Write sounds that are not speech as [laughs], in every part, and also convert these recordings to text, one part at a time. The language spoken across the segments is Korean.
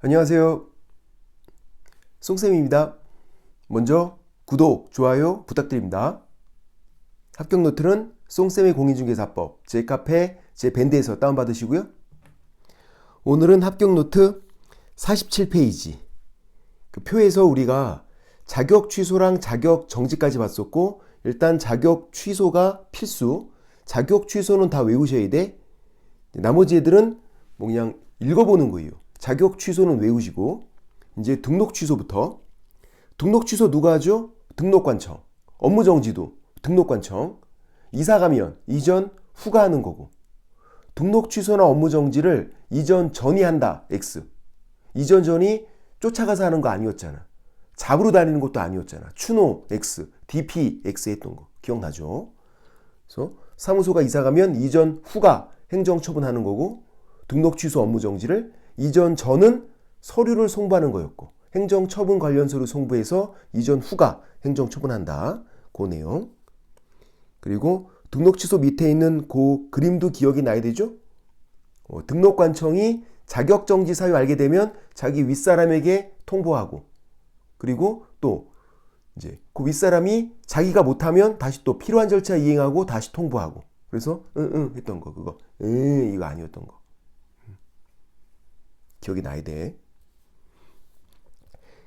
안녕하세요. 송쌤입니다. 먼저 구독, 좋아요 부탁드립니다. 합격 노트는 송쌤의 공인중개사법 제 카페 제 밴드에서 다운받으시고요. 오늘은 합격 노트 47페이지 그 표에서 우리가 자격 취소랑 자격 정지까지 봤었고 일단 자격 취소가 필수 자격 취소는 다 외우셔야 돼 나머지 애들은 뭐 그냥 읽어보는 거예요 자격 취소는 외우시고 이제 등록 취소부터. 등록 취소 누가 하죠? 등록관청. 업무 정지도 등록관청. 이사 가면 이전 후가 하는 거고. 등록 취소나 업무 정지를 이전 전이 한다 X. 이전 전이 쫓아가서 하는 거 아니었잖아. 잡으러 다니는 것도 아니었잖아. 추노 X DP X 했던 거. 기억나죠? 그래서 사무소가 이사 가면 이전 후가 행정처분하는 거고 등록 취소 업무 정지를 이전 전은 서류를 송부하는 거였고 행정처분 관련 서류 송부해서 이전 후가 행정처분한다. 그 내용. 그리고 등록 취소 밑에 있는 그 그림도 기억이 나야 되죠? 어, 등록관청이 자격정지 사유 알게 되면 자기 윗사람에게 통보하고 그리고 또 이제 그 윗사람이 자기가 못하면 다시 또 필요한 절차 이행하고 다시 통보하고 그래서 응응 했던 거 그거 응 이거 아니었던 거 기억이 나야 돼.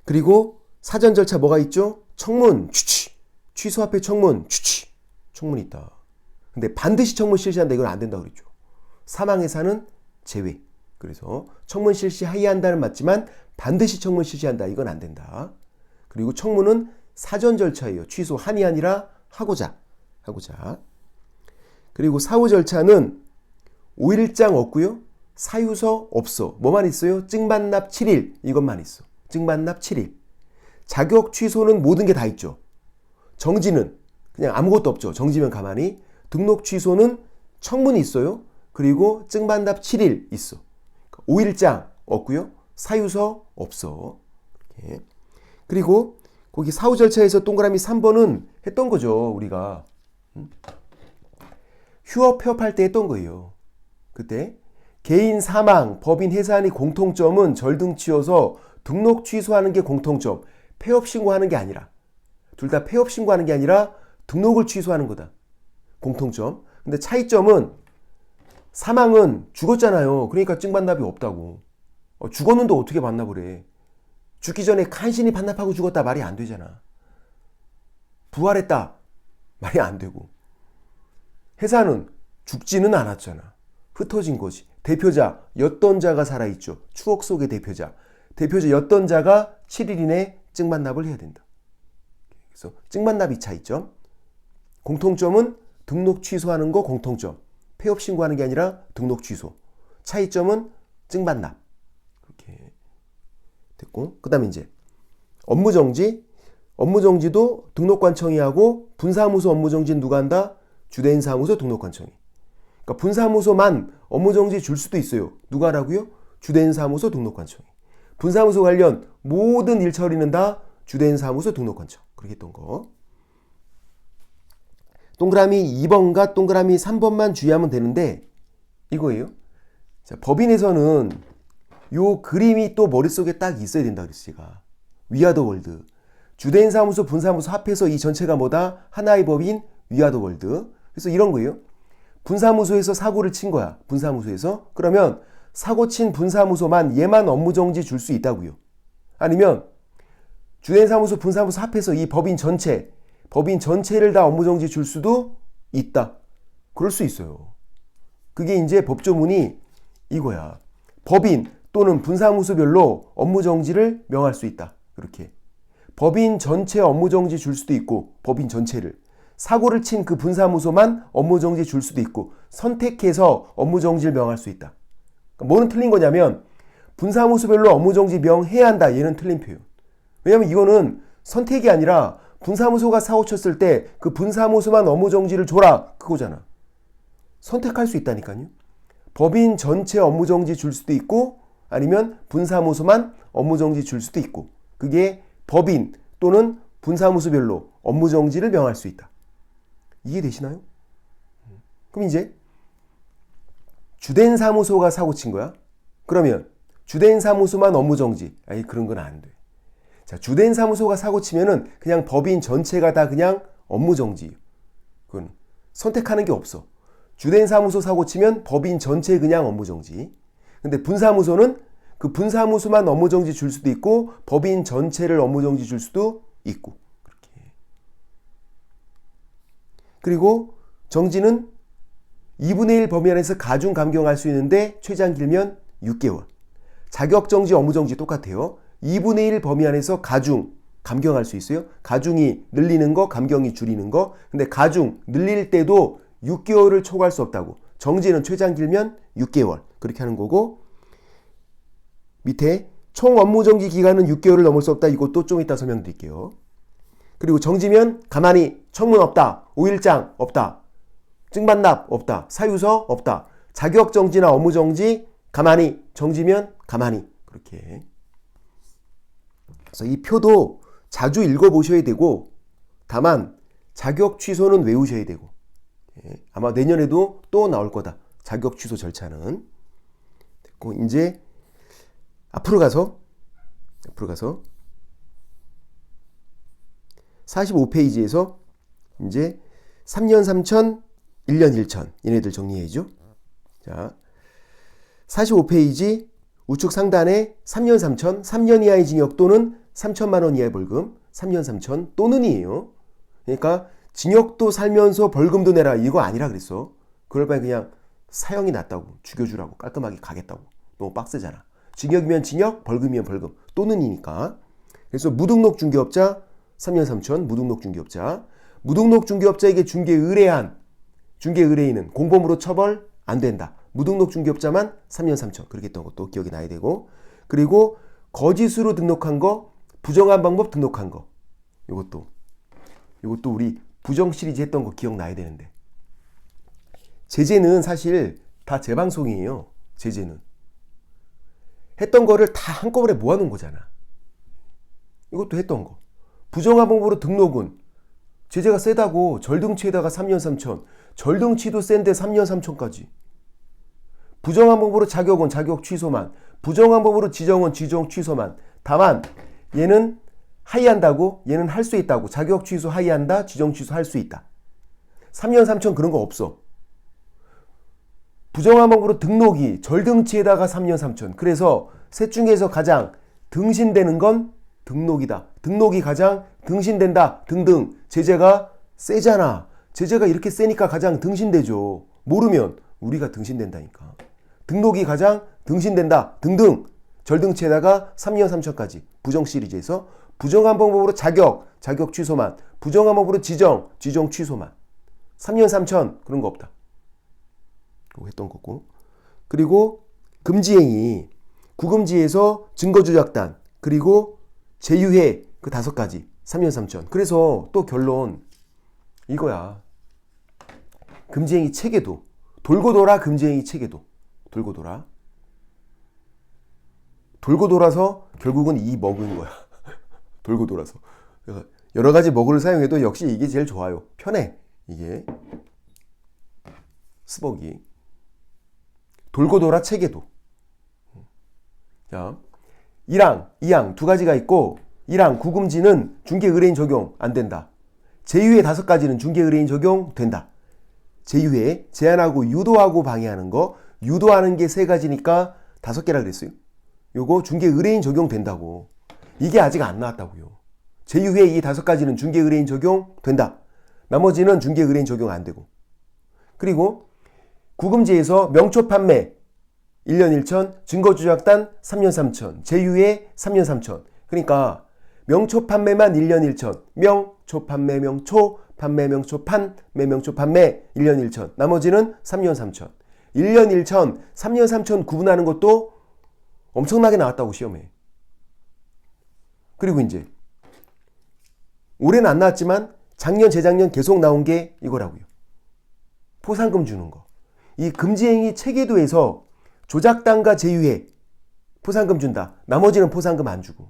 그리고 사전 절차 뭐가 있죠? 청문 취취 취소 앞에 청문 취취 청문 있다. 근데 반드시 청문 실시한다 이건 안 된다 그랬죠. 사망해사는 제외. 그래서 청문 실시 하이한다는 맞지만 반드시 청문 실시한다 이건 안 된다. 그리고 청문은 사전 절차예요. 취소 한이 아니라 하고자 하고자. 그리고 사후 절차는 5일장 없고요. 사유서 없어. 뭐만 있어요? 증반납 7일. 이것만 있어. 증반납 7일. 자격 취소는 모든 게 다 있죠. 정지는 그냥 아무것도 없죠. 정지면 가만히. 등록 취소는 청문이 있어요. 그리고 증반납 7일 있어. 5일장 없고요. 사유서 없어. 이렇게. 그리고 거기 사후 절차에서 동그라미 3번은 했던 거죠. 우리가. 휴업 폐업할 때 했던 거예요. 그때 개인 사망, 법인 해산이 공통점은 절등치여서 등록 취소하는 게 공통점, 폐업 신고하는 게 아니라 둘 다 폐업 신고하는 게 아니라 등록을 취소하는 거다. 공통점. 근데 차이점은 사망은 죽었잖아요. 그러니까 증반납이 없다고. 어, 죽었는데 어떻게 반납을 해? 죽기 전에 간신히 반납하고 죽었다 말이 안 되잖아. 부활했다 말이 안 되고. 해산은 죽지는 않았잖아. 흩어진 거지. 대표자, 였던 자가 살아있죠. 추억 속의 대표자. 대표자 였던 자가 7일 이내 증반납을 해야 된다. 그래서 증반납이 차이점. 공통점은 등록 취소하는 거 공통점. 폐업 신고하는 게 아니라 등록 취소. 차이점은 증반납. 그렇게 됐고. 그 다음에 이제 업무 정지. 업무 정지도 등록관청이 하고 분사무소 업무 정지는 누가 한다? 주된 사무소 등록관청이. 그러니까 분사무소만 업무정지 줄 수도 있어요. 누가 하라고요? 주된 사무소 등록관청이. 분사무소 관련 모든 일 처리는 다 주된 사무소 등록관청. 그렇게 했던 거. 동그라미 2번과 동그라미 3번만 주의하면 되는데 이거예요. 자, 법인에서는 요 그림이 또 머릿속에 딱 있어야 된다 그랬어 제가. 위아더 월드. 주된 사무소 분사무소 합해서 이 전체가 뭐다? 하나의 법인 위아더 월드. 그래서 이런 거예요. 분사무소에서 사고를 친 거야. 분사무소에서. 그러면 사고 친 분사무소만 얘만 업무정지 줄 수 있다고요. 아니면 주된사무소 분사무소 합해서 이 법인 전체, 법인 전체를 다 업무정지 줄 수도 있다. 그럴 수 있어요. 그게 이제 법조문이 이거야. 법인 또는 분사무소별로 업무정지를 명할 수 있다. 이렇게. 법인 전체 업무정지 줄 수도 있고, 법인 전체를. 사고를 친 그 분사무소만 업무정지 줄 수도 있고 선택해서 업무정지를 명할 수 있다. 그러니까 뭐는 틀린 거냐면 분사무소별로 업무정지 명해야 한다. 얘는 틀린 표현. 왜냐면 이거는 선택이 아니라 분사무소가 사고 쳤을 때 그 분사무소만 업무정지를 줘라. 그거잖아. 선택할 수 있다니까요. 법인 전체 업무정지 줄 수도 있고 아니면 분사무소만 업무정지 줄 수도 있고 그게 법인 또는 분사무소별로 업무정지를 명할 수 있다. 이해되시나요? 그럼 이제 주된 사무소가 사고 친 거야. 그러면 주된 사무소만 업무 정지. 아니 그런 건 안 돼. 자, 주된 사무소가 사고 치면은 그냥 법인 전체가 다 그냥 업무 정지. 그건 선택하는 게 없어. 주된 사무소 사고 치면 법인 전체 그냥 업무 정지. 근데 분사무소는 그 분사무소만 업무 정지 줄 수도 있고 법인 전체를 업무 정지 줄 수도 있고 그리고 정지는 2분의 1 범위 안에서 가중 감경할 수 있는데 최장 길면 6개월. 자격 정지, 업무 정지 똑같아요. 2분의 1 범위 안에서 가중 감경할 수 있어요. 가중이 늘리는 거, 감경이 줄이는 거. 근데 가중 늘릴 때도 6개월을 초과할 수 없다고. 정지는 최장 길면 6개월. 그렇게 하는 거고 밑에 총 업무 정지 기간은 6개월을 넘을 수 없다. 이것도 좀 이따 설명드릴게요. 그리고 정지면 가만히 청문 없다. 5일장 없다. 증반납 없다. 사유서 없다. 자격 정지나 업무 정지 가만히 정지면 가만히 그렇게. 그래서 이 표도 자주 읽어 보셔야 되고 다만 자격 취소는 외우셔야 되고 예, 아마 내년에도 또 나올 거다. 자격 취소 절차는 됐고 이제 앞으로 가서 앞으로 가서 45페이지에서 이제 3년 3천 1년 1천 얘네들 정리해줘. 자 45페이지 우측 상단에 3년 3천 3년 이하의 징역 또는 3천만 원 이하의 벌금 3년 3천 또는이에요. 그러니까 징역도 살면서 벌금도 내라 이거 아니라 그랬어. 그럴 바에 그냥 사형이 낫다고 죽여주라고 깔끔하게 가겠다고 너무 빡세잖아. 징역이면 징역, 벌금이면 벌금 또는이니까. 그래서 무등록 중개업자 3년 3천 무등록 중개업자 무등록 중개업자에게 중개 의뢰한 중개 의뢰인은 공범으로 처벌 안 된다. 무등록 중개업자만 3년 3천 그렇게 했던 것도 기억이 나야 되고 그리고 거짓으로 등록한 거 부정한 방법 등록한 거 이것도 이것도 우리 부정 시리즈 했던 거 기억나야 되는데 제재는 사실 다 재방송이에요. 제재는 했던 거를 다 한꺼번에 모아놓은 거잖아. 이것도 했던 거. 부정한 방법으로 등록은 제재가 세다고 절등치에다가 3년 3천 절등치도 센데 3년 3천까지. 부정한 방법으로 자격은 자격 취소만 부정한 방법으로 지정은 지정 취소만. 다만 얘는 하이한다고 얘는 할 수 있다고. 자격 취소 하이한다 지정 취소 할 수 있다. 3년 3천 그런 거 없어. 부정한 방법으로 등록이 절등치에다가 3년 3천. 그래서 셋 중에서 가장 등신되는 건 등록이다. 등록이 가장 등신된다. 등등. 제재가 세잖아. 제재가 이렇게 세니까 가장 등신되죠. 모르면 우리가 등신된다니까. 등록이 가장 등신된다. 등등. 절등치에다가 3년 3천까지. 부정 시리즈에서 부정한 방법으로 자격 자격 취소만. 부정한 방법으로 지정 지정 취소만. 3년 3천. 그런 거 없다. 했던 거고. 그리고 금지행위. 구금지에서 증거조작단. 그리고 제휴회 그 다섯 가지. 3년 3천. 그래서 또 결론 이거야. 금지행위 체계도. 돌고 돌아 금지행위 체계도. 돌고 돌아. 돌고 돌아서 결국은 이 먹은 거야. [laughs] 돌고 돌아서 여러 가지 먹을 사용해도 역시 이게 제일 좋아요. 편해 이게. 스벅이. 돌고 돌아 체계도. 자 1항, 2항 두 가지가 있고 1항 구금지는 중개 의뢰인 적용 안 된다. 제휴의 다섯 가지는 중개 의뢰인 적용 된다. 제휴에 제한하고 유도하고 방해하는 거 유도하는 게 세 가지니까 다섯 개라 그랬어요. 요거 중개 의뢰인 적용 된다고. 이게 아직 안 나왔다고요. 제휴에 이 다섯 가지는 중개 의뢰인 적용 된다. 나머지는 중개 의뢰인 적용 안 되고. 그리고 구금지에서 명초 판매 1년 1천, 증거조작단 3년 3천, 제휴에 3년 3천. 그러니까 명초 판매만 1년 1천, 명초 판매 명초, 판매 명초 판, 매 명초 판매 1년 1천. 나머지는 3년 3천. 1년 1천, 3년 3천 구분하는 것도 엄청나게 나왔다고 시험에. 그리고 이제 올해는 안 나왔지만 작년, 재작년 계속 나온 게 이거라고요. 포상금 주는 거. 이 금지행위 체계도에서 조작단과 제휴해 포상금 준다. 나머지는 포상금 안 주고.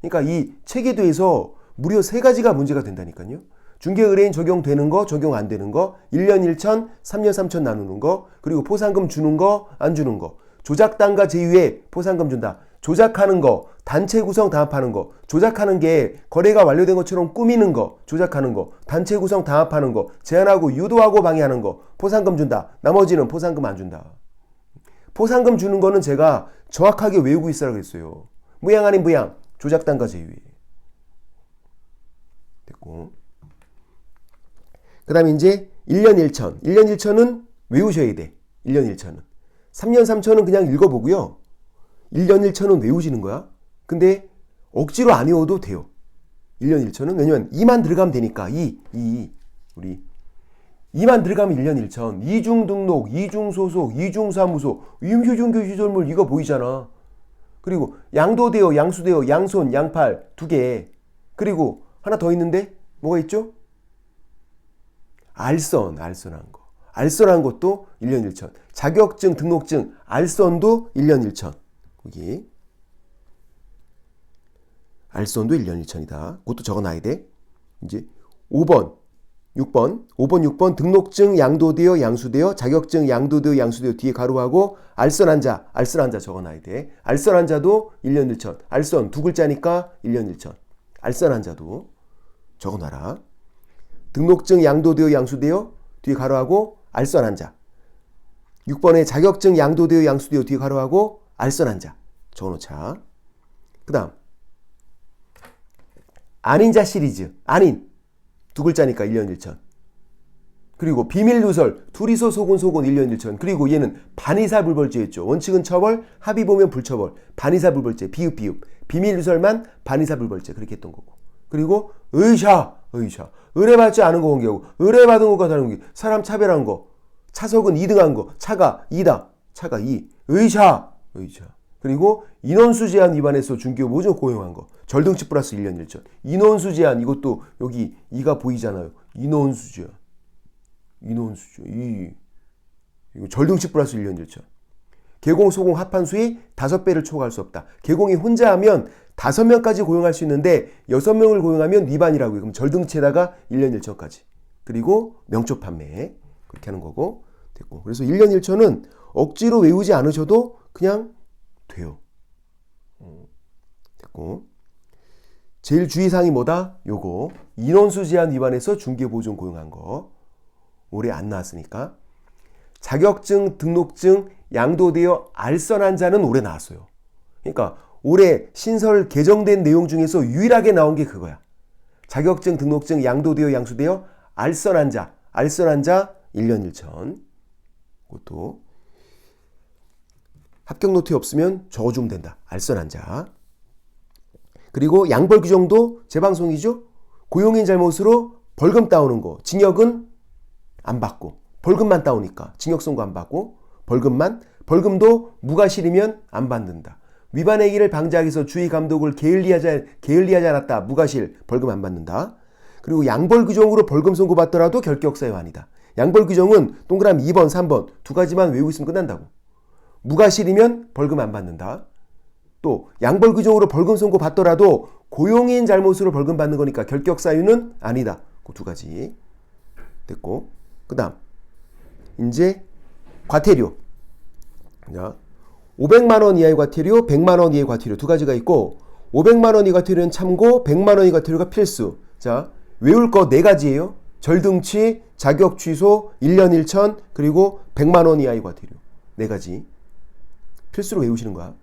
그러니까 이 체계도에서 무려 세 가지가 문제가 된다니까요. 중개 의뢰인 적용되는 거, 적용 안 되는 거, 1년 1천, 3년 3천 나누는 거, 그리고 포상금 주는 거, 안 주는 거. 조작단과 제휴에 포상금 준다. 조작하는 거, 단체 구성 담합하는 거, 조작하는 게 거래가 완료된 것처럼 꾸미는 거, 조작하는 거, 단체 구성 담합하는 거, 제한하고 유도하고 방해하는 거, 포상금 준다. 나머지는 포상금 안 준다. 포상금 주는 거는 제가 정확하게 외우고 있으라 그랬어요. 무양 아닌 무양, 조작단과 제휴에. 됐고. 그 다음에 이제 1년 1천. 1년 1천은 외우셔야 돼. 1년 1천은. 3년 3천은 그냥 읽어보고요. 1년 1천은 외우시는 거야. 근데 억지로 안 외워도 돼요. 1년 1천은. 왜냐면 2만 들어가면 되니까. 2, 2, 우리. 2만 들어가면 1년 1천. 이중 등록, 이중 소속, 이중 사무소, 임효중교 시설물 이거 보이잖아. 그리고 양도되어, 양수되어, 양손, 양팔 두 개. 그리고 하나 더 있는데 뭐가 있죠? 알선, 알선한 거. 알선한 것도 1년 1천. 자격증, 등록증, 알선도 1년 1천. 거기. 알선도 1년 1천이다. 그것도 적어놔야 돼. 이제 5번, 6번, 5번, 6번 등록증 양도되어 양수되어 자격증 양도되어 양수되어 뒤에 가로하고 알선한 자, 알선한 자 적어놔야 돼. 알선한 자도 1년 1천. 알선 두 글자니까 1년 1천. 알선한 자도 적어놔라. 등록증 양도되어 양수되어 뒤에 가로하고 알선한 자. 6번에 자격증 양도되어 양수되어 뒤에 가로하고 알선한 자. 적어놓자. 그 다음 아닌 자 시리즈. 아닌. 두 글자니까 1년 1천. 그리고 비밀 누설, 둘이서 속은 속은 1년 1천. 그리고 얘는 반의사 불벌죄였죠. 원칙은 처벌, 합의 보면 불처벌. 반의사 불벌죄, 비읍 비읍. 비밀 누설만 반의사 불벌죄 그렇게 했던 거고. 그리고 의샤, 의샤. 의뢰받지 않은 거 공개하고 의뢰받은 것과 다른 게 사람 차별한 거. 차석은 2등한 거. 차가 2다. 차가 2. 의샤, 의샤. 그리고 인원수 제한 위반해서 중개업 모종 고용한 거. 절등치 플러스 1년 1천. 인원수 제한 이것도 여기 이가 보이잖아요. 인원수 제한. 인원수 제한. 이 이거 절등치 플러스 1년 1천. 개공 소공 합한 수의 5배를 초과할 수 없다. 개공이 혼자 하면 5명까지 고용할 수 있는데 6명을 고용하면 위반이라고요. 그럼 절등치에다가 1년 1천까지. 그리고 명초 판매. 그렇게 하는 거고. 됐고. 그래서 1년 1천은 억지로 외우지 않으셔도 그냥 돼요. 음, 됐고. 제일 주의사항이 뭐다? 요거. 인원수 제한 위반해서 중개보존 고용한 거. 올해 안 나왔으니까. 자격증, 등록증 양도되어 알선한 자는 올해 나왔어요. 그러니까 올해 신설 개정된 내용 중에서 유일하게 나온 게 그거야. 자격증, 등록증 양도되어 양수되어 알선한 자, 알선한 자 1년 1천. 그것도 합격 노트 없으면 적어주면 된다. 알선한 자. 그리고 양벌 규정도 재방송이죠. 고용인 잘못으로 벌금 따오는 거. 징역은 안 받고 벌금만 따오니까 징역 선고 안 받고 벌금만 벌금도 무과실이면 안 받는다. 위반 행위를 방지하기 위해서 주의 감독을 게을리하지, 게을리하지 않았다. 무과실 벌금 안 받는다. 그리고 양벌 규정으로 벌금 선고받더라도 결격 사유아니다. 양벌 규정은 동그라미 2번, 3번 두 가지만 외우고 있으면 끝난다고. 무과실이면 벌금 안 받는다. 또 양벌 규정으로 벌금 선고 받더라도 고용인 잘못으로 벌금 받는 거니까 결격 사유는 아니다. 그 두 가지 됐고 그다음 이제 과태료. 자, 500만 원 이하의 과태료, 100만 원 이하의 과태료 두 가지가 있고 500만 원 이하 과태료는 참고, 100만 원 이하 과태료가 필수. 자, 외울 거 네 가지예요. 절등치, 자격 취소, 1년 1천, 그리고 100만 원 이하의 과태료. 네 가지. 필수로 외우시는 거야.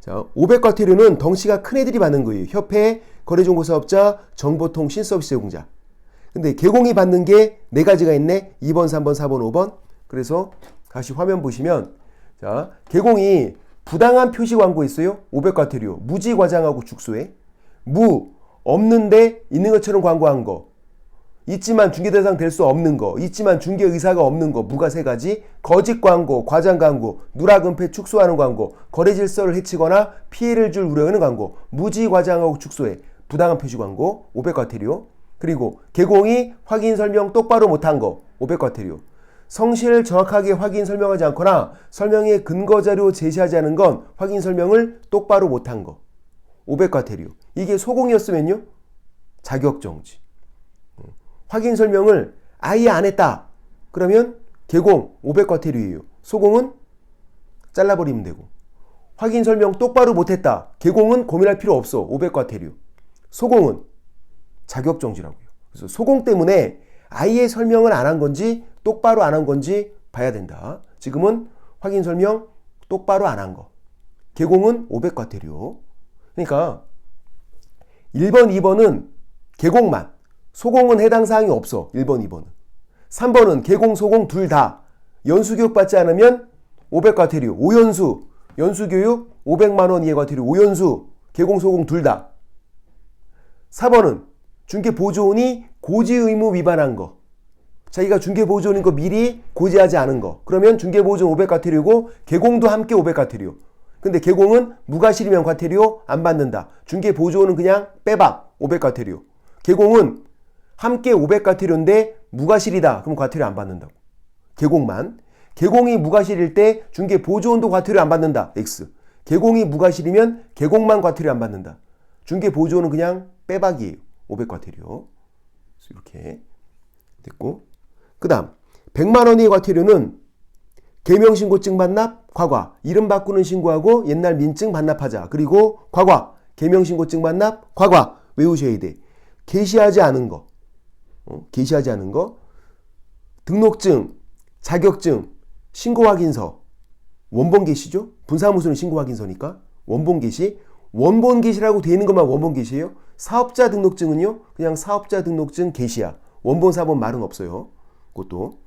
자, 500과태료는 덩치가 큰 애들이 받는 거예요. 협회, 거래정보사업자, 정보통신 서비스 제공자. 근데 개공이 받는 게 네 가지가 있네. 2번, 3번, 4번, 5번. 그래서 다시 화면 보시면 자, 개공이 부당한 표시 광고 있어요. 500과태료. 무지 과장하고 죽소에. 무 없는데 있는 것처럼 광고한 거. 있지만 중개 대상 될 수 없는 거, 있지만 중개 의사가 없는 거, 무가 세 가지, 거짓 광고, 과장 광고, 누락 은폐 축소하는 광고, 거래 질서를 해치거나 피해를 줄 우려하는 광고, 무지 과장하고 축소해, 부당한 표시 광고, 500과태료, 그리고 개공이 확인 설명 똑바로 못한 거, 500과태료, 성실을 정확하게 확인 설명하지 않거나 설명의 근거 자료 제시하지 않은 건 확인 설명을 똑바로 못한 거, 500과태료. 이게 소공이었으면요, 자격 정지. 확인 설명을 아예 안 했다. 그러면 개공 500과태료예요. 소공은 잘라버리면 되고. 확인 설명 똑바로 못했다. 개공은 고민할 필요 없어. 500과태료. 소공은 자격정지라고요. 그래서 소공 때문에 아예 설명을 안 한 건지 똑바로 안 한 건지 봐야 된다. 지금은 확인 설명 똑바로 안 한 거. 개공은 500과태료. 그러니까 1번, 2번은 개공만. 소공은 해당 사항이 없어. 1번, 2번은. 3번은 개공, 소공 둘 다. 연수교육 받지 않으면 500과태료. 5연수, 연수교육 500만원 이하 과태료. 5연수, 개공, 소공 둘 다. 4번은 중개보조원이 고지 의무 위반한 거. 자기가 중개보조원인 거 미리 고지하지 않은 거. 그러면 중개보조원 500과태료고 개공도 함께 500과태료. 근데 개공은 무과실이면 과태료 안 받는다. 중개보조원은 그냥 빼박 500과태료. 개공은 함께 500과태료인데 무과실이다. 그럼 과태료 안 받는다고. 개공만. 개공이 무과실일 때 중개 보조원도 과태료 안 받는다. X. 개공이 무과실이면 개공만 과태료 안 받는다. 중개 보조원은 그냥 빼박이에요. 500과태료. 이렇게 됐고. 그 다음 100만원의 과태료는 개명신고증 반납, 과과, 이름 바꾸는 신고하고 옛날 민증 반납하자. 그리고 과과, 개명신고증 반납, 과과 외우셔야 돼. 게시하지 않은 거, 어? 게시하지 않은 거, 등록증, 자격증, 신고 확인서, 원본 게시죠? 분사무소는 신고 확인서니까 원본 게시, 원본 게시라고 되어 있는 것만 원본 게시예요. 사업자 등록증은요, 그냥 사업자 등록증 게시야. 원본 사본 말은 없어요. 그것도.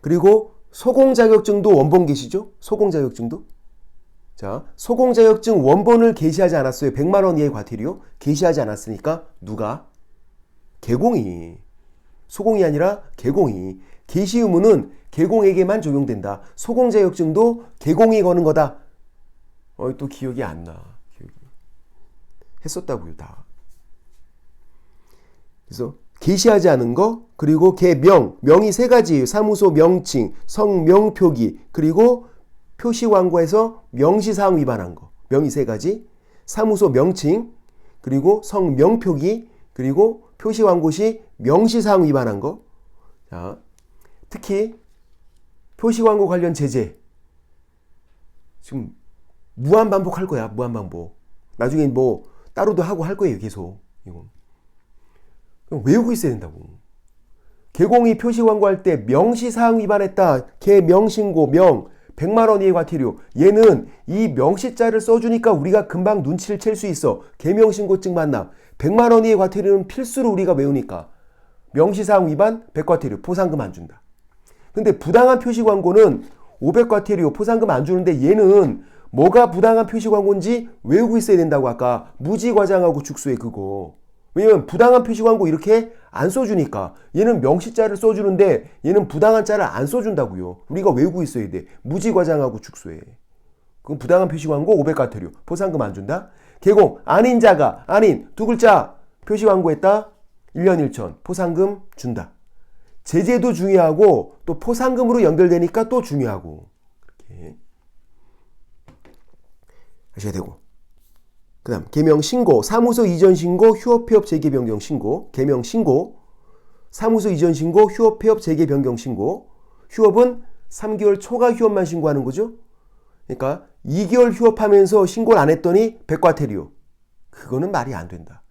그리고 소공 자격증도 원본 게시죠? 소공 자격증도. 자, 소공 자격증 원본을 게시하지 않았어요. 100만 원 이하의 과태료 게시하지 않았으니까 누가 개공이 소공이 아니라 개공이 게시 의무는 개공에게만 적용된다. 소공 자격증도 개공이 거는 거다. 어, 또 기억이 안 나. 했었다고요, 다. 그래서 게시하지 않은 거, 그리고 개명, 명이 세 가지예요. 사무소 명칭, 성명 표기, 그리고 표시 광고에서 명시 사항 위반한 거. 명이 세 가지. 사무소 명칭, 그리고 성명 표기, 그리고 표시 광고 시 명시사항 위반한 거. 자, 특히 표시 광고 관련 제재. 지금 무한 반복할 거야. 무한 반복. 나중에 뭐 따로도 하고 할 거예요. 계속. 이건. 외우고 있어야 된다고. 개공이 표시 광고 할 때 명시사항 위반했다. 개 명신고 명 100만 원 이하의 과태료. 얘는 이 명시자를 써주니까 우리가 금방 눈치를 챌 수 있어. 개명신고증 만납. 100만 원 이하의 과태료는 필수로 우리가 외우니까. 명시사항 위반 100과태료. 포상금 안 준다. 근데 부당한 표시 광고는 500과태료 포상금 안 주는데 얘는 뭐가 부당한 표시 광고인지 외우고 있어야 된다고 아까 무지 과장하고 죽소에 그거. 왜냐면 부당한 표시 광고 이렇게 안 써주니까 얘는 명시자를 써주는데 얘는 부당한 자를 안 써준다고요. 우리가 외우고 있어야 돼. 무지과장하고 축소해. 그럼 부당한 표시 광고 500과태료 포상금 안 준다. 개공 아닌 자가 아닌 두 글자 표시 광고했다 1년 1천 포상금 준다. 제재도 중요하고 또 포상금으로 연결되니까 또 중요하고 이렇게 하셔야 되고 그 다음 개명 신고, 사무소 이전 신고, 휴업 폐업 재개 변경 신고, 개명 신고, 사무소 이전 신고, 휴업 폐업 재개 변경 신고. 휴업은 3개월 초과 휴업만 신고하는 거죠. 그러니까 2개월 휴업하면서 신고를 안 했더니 백과태료. 그거는 말이 안 된다.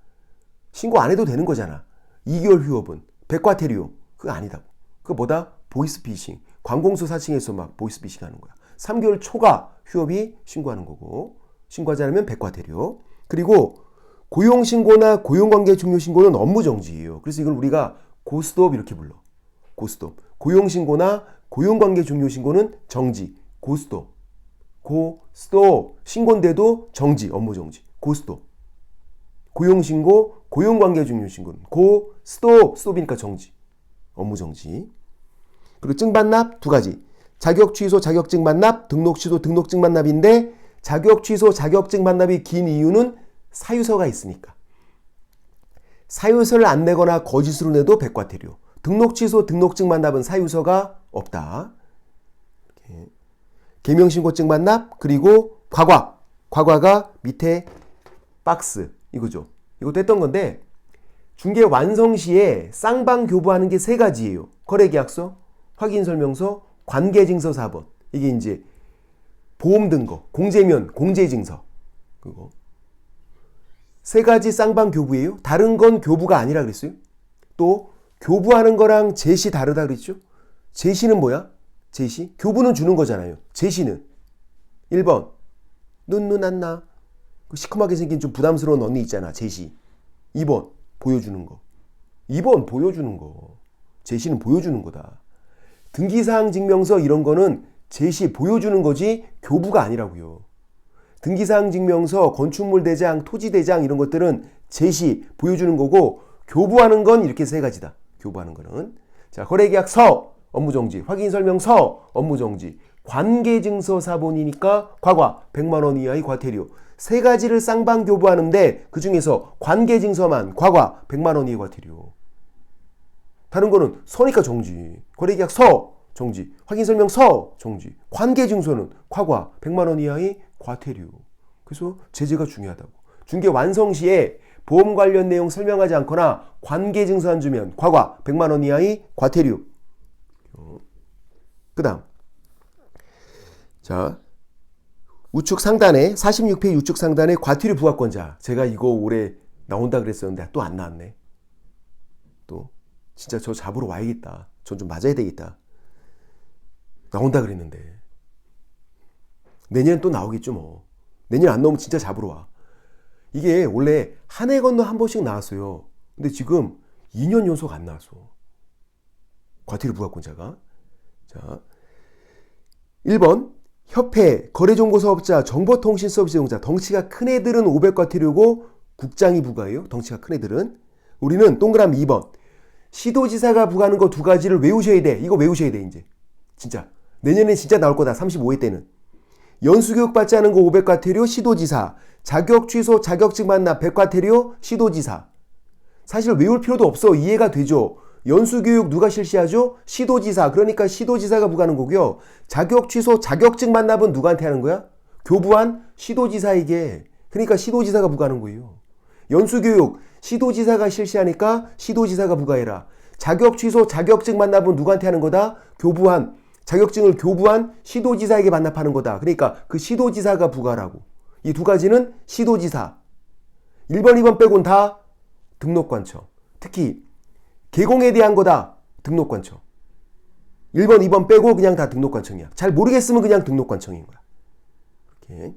신고 안 해도 되는 거잖아. 2개월 휴업은 백과태료. 그거 아니다고. 그거 뭐다? 보이스피싱. 관공서 사칭에서 막 보이스피싱 하는 거야. 3개월 초과 휴업이 신고하는 거고. 신고하지 않으면 백과태료. 그리고 고용 신고나 고용 관계 종료 신고는 업무 정지예요. 그래서 이걸 우리가 고스톱 이렇게 불러. 고스톱. 고용 신고나 고용 관계 종료 신고는 정지. 고스톱. 고스톱. 신고인데도 정지. 업무 정지. 고스톱. 고용 신고, 고용 관계 종료 신고는 고스톱. 스톱이니까 정지. 업무 정지. 그리고 증반납 두 가지. 자격 취소, 자격증 반납, 등록 취소, 등록증 반납인데 자격 취소, 자격증 반납이 긴 이유는 사유서가 있으니까. 사유서를 안 내거나 거짓으로 내도 백과태료. 등록 취소, 등록증 반납은 사유서가 없다. 개명신고증 반납 그리고 과과. 과과가 밑에 박스 이거죠. 이것도 했던 건데 중개 완성 시에 쌍방 교부하는 게 세 가지예요. 거래계약서, 확인설명서, 관계증서 4번. 이게 이제 보험 든거, 공제면, 공제증서. 그거. 세 가지 쌍방 교부예요. 다른 건 교부가 아니라 그랬어요. 또 교부하는 거랑 제시 다르다 그랬죠. 제시는 뭐야? 제시? 교부는 주는 거잖아요. 제시는 1번 눈눈 안나 그 시커멓게 생긴 좀 부담스러운 언니 있잖아. 제시. 2번 보여주는 거. 2번 보여주는 거. 제시는 보여주는 거다. 등기사항 증명서 이런 거는 제시 보여주는 거지 교부가 아니라고요. 등기사항 증명서, 건축물 대장, 토지 대장 이런 것들은 제시 보여주는 거고 교부하는 건 이렇게 세 가지다. 교부하는 거는. 자 거래계약서 업무 정지, 확인 설명서 업무 정지, 관계증서 사본이니까 과과 100만 원 이하의 과태료. 세 가지를 쌍방 교부하는데 그 중에서 관계증서만 과과 100만 원 이하의 과태료. 다른 거는 서니까 정지, 거래계약서 정지, 확인 설명서 정지, 관계 증서는 과과 100만 원 이하의 과태료. 그래서 제재가 중요하다고. 중개 완성 시에 보험 관련 내용 설명하지 않거나 관계 증서 안 주면 과과 100만 원 이하의 과태료. 그다음 자 우측 상단에 46페이지 우측 상단에 과태료 부과권자. 제가 이거 올해 나온다 그랬었는데 또 안 나왔네. 또 진짜 저 잡으러 와야겠다. 전 좀 맞아야 되겠다. 나온다 그랬는데. 내년엔 또 나오겠죠, 뭐. 내년 안 나오면 진짜 잡으러 와. 이게 원래 한 해 건너 한 번씩 나왔어요. 근데 지금 2년 연속 안 나왔어. 과태료 부과권자가. 자. 1번. 협회, 거래정보사업자, 정보통신서비스 이용자, 덩치가 큰 애들은 500과태료고 국장이 부과해요. 덩치가 큰 애들은. 우리는 동그라미 2번. 시도지사가 부과하는 거 두 가지를 외우셔야 돼. 이거 외우셔야 돼, 이제. 진짜. 내년에 진짜 나올 거다. 35회 때는. 연수교육 받지 않은 거 500과태료 시도지사. 자격 취소 자격증 만납 100과태료 시도지사. 사실 외울 필요도 없어. 이해가 되죠. 연수교육 누가 실시하죠? 시도지사. 그러니까 시도지사가 부과하는 거고요. 자격 취소 자격증 만납은 누구한테 하는 거야? 교부한 시도지사에게. 그러니까 시도지사가 부과하는 거예요. 연수교육 시도지사가 실시하니까 시도지사가 부과해라. 자격 취소 자격증 만납은 누구한테 하는 거다? 교부한 자격증을 교부한 시도지사에게 반납하는 거다. 그러니까 그 시도지사가 부과라고. 이 두 가지는 시도지사. 1번, 2번 빼곤 다 등록관청. 특히 개공에 대한 거다. 등록관청. 1번, 2번 빼고 그냥 다 등록관청이야. 잘 모르겠으면 그냥 등록관청인 거야. 이렇게.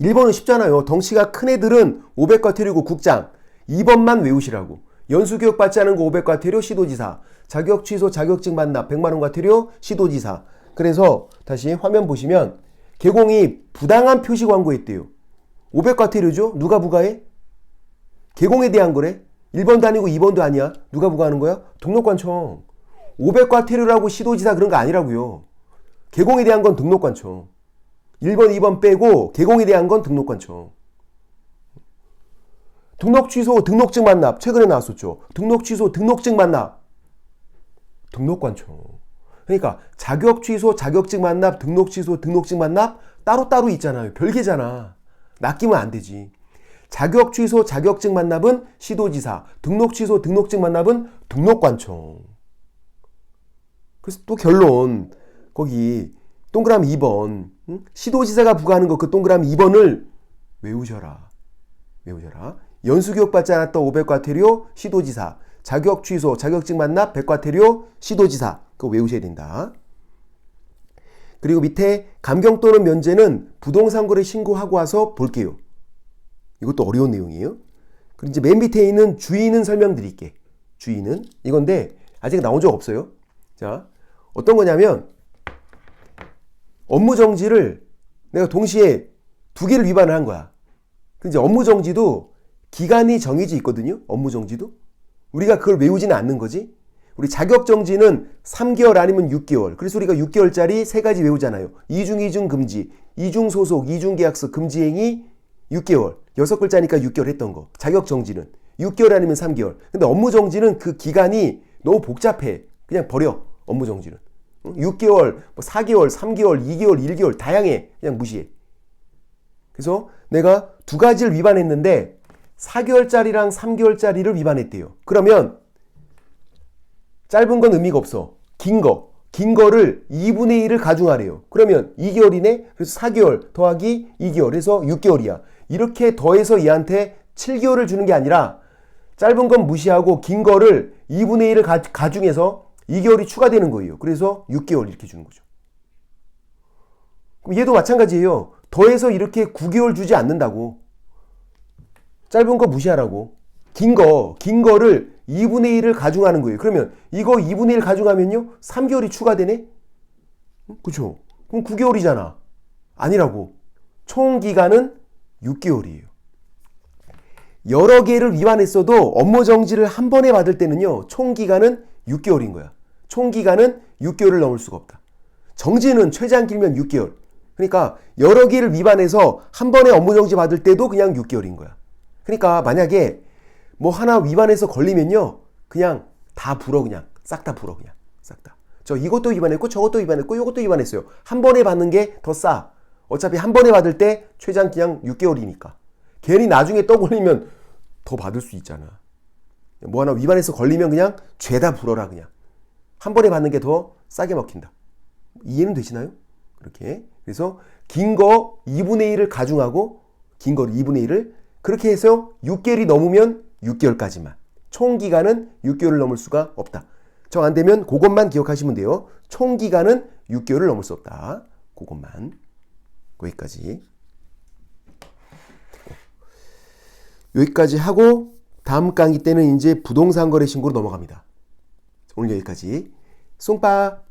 1번은 쉽잖아요. 덩치가 큰 애들은 500과태료고 국장. 2번만 외우시라고. 연수교육 받지 않은 거 500과태료 시도지사. 자격 취소 자격증 반납 100만원 과태료 시도지사. 그래서 다시 화면 보시면 개공이 부당한 표시 광고했대요. 500과태료죠? 누가 부과해? 개공에 대한 거래? 1번도 아니고 2번도 아니야. 누가 부과하는 거야? 등록관청. 500과태료라고 시도지사 그런 거 아니라고요. 개공에 대한 건 등록관청. 1번, 2번 빼고 개공에 대한 건 등록관청. 등록 취소, 등록증 만납. 최근에 나왔었죠. 등록 취소, 등록증 만납. 등록 관청. 그러니까 자격 취소, 자격증 만납, 등록 취소, 등록증 만납 따로따로 있잖아요. 별개잖아. 낚이면 안 되지. 자격 취소, 자격증 만납은 시도지사, 등록 취소, 등록증 만납은 등록관청. 그래서 또 결론 거기 동그라미 2번 응? 시도지사가 부과하는 거그 동그라미 2번을 외우셔라. 외우셔라. 연수 교육 받지 않았던 500과태료 시도지사, 자격 취소, 자격증 만납 100과태료 시도지사 그거 외우셔야 된다. 그리고 밑에 감경 또는 면제는 부동산 거래 신고하고 와서 볼게요. 이것도 어려운 내용이에요. 그리고 이제 맨 밑에 있는 주의는 설명드릴게. 주의는 이건데 아직 나온 적 없어요. 자, 어떤 거냐면 업무 정지를 내가 동시에 두 개를 위반을 한 거야. 근데 업무 정지도 기간이 정해져 있거든요. 업무 정지도. 우리가 그걸 외우지는 않는 거지. 우리 자격 정지는 3개월 아니면 6개월. 그래서 우리가 6개월짜리 세 가지 외우잖아요. 이중 이중 금지, 이중 소속, 이중 계약서 금지 행위 6개월. 여섯 글자니까 6개월 했던 거. 자격 정지는 6개월 아니면 3개월. 근데 업무 정지는 그 기간이 너무 복잡해. 그냥 버려. 업무 정지는. 6개월, 뭐 4개월, 3개월, 2개월, 1개월 다양해. 그냥 무시해. 그래서 내가 두 가지를 위반했는데 4개월짜리랑 3개월짜리를 위반했대요. 그러면 짧은 건 의미가 없어. 긴 거. 긴 거를 2분의 1을 가중하래요. 그러면 2개월이네? 그래서 4개월 더하기 2개월 해서 6개월이야. 이렇게 더해서 얘한테 7개월을 주는 게 아니라 짧은 건 무시하고 긴 거를 2분의 1을 가, 가중해서 2개월이 추가되는 거예요. 그래서 6개월 이렇게 주는 거죠. 그럼 얘도 마찬가지예요. 더해서 이렇게 9개월 주지 않는다고. 짧은 거 무시하라고. 긴 거, 긴 거를 2분의 1을 가중하는 거예요. 그러면 이거 2분의 1 가중하면요? 3개월이 추가되네? 그쵸? 그럼 9개월이잖아. 아니라고. 총 기간은 6개월이에요. 여러 개를 위반했어도 업무 정지를 한 번에 받을 때는요, 총 기간은 6개월인 거야. 총 기간은 6개월을 넘을 수가 없다. 정지는 최장 길면 6개월. 그러니까 여러 개를 위반해서 한 번에 업무 정지 받을 때도 그냥 6개월인 거야. 그러니까 만약에 뭐 하나 위반해서 걸리면요, 그냥 다 불어 그냥 싹 다 불어 그냥 싹 다. 저 이것도 위반했고 저것도 위반했고 이것도 위반했어요. 한 번에 받는 게 더 싸. 어차피 한 번에 받을 때 최장 그냥 6개월이니까. 괜히 나중에 떠걸리면 더 받을 수 있잖아. 뭐 하나 위반해서 걸리면 그냥 죄다 불어라 그냥. 한 번에 받는 게 더 싸게 먹힌다. 이해는 되시나요? 그렇게. 그래서 긴 거 2분의 1을 가중하고 긴 거를 2분의 1을 그렇게 해서 6개월이 넘으면 6개월까지만. 총 기간은 6개월을 넘을 수가 없다. 정 안 되면 그것만 기억하시면 돼요. 총 기간은 6개월을 넘을 수 없다. 그것만. 거기까지. 여기까지 하고 다음 강의 때는 이제 부동산 거래 신고로 넘어갑니다. 오늘 여기까지. 송빠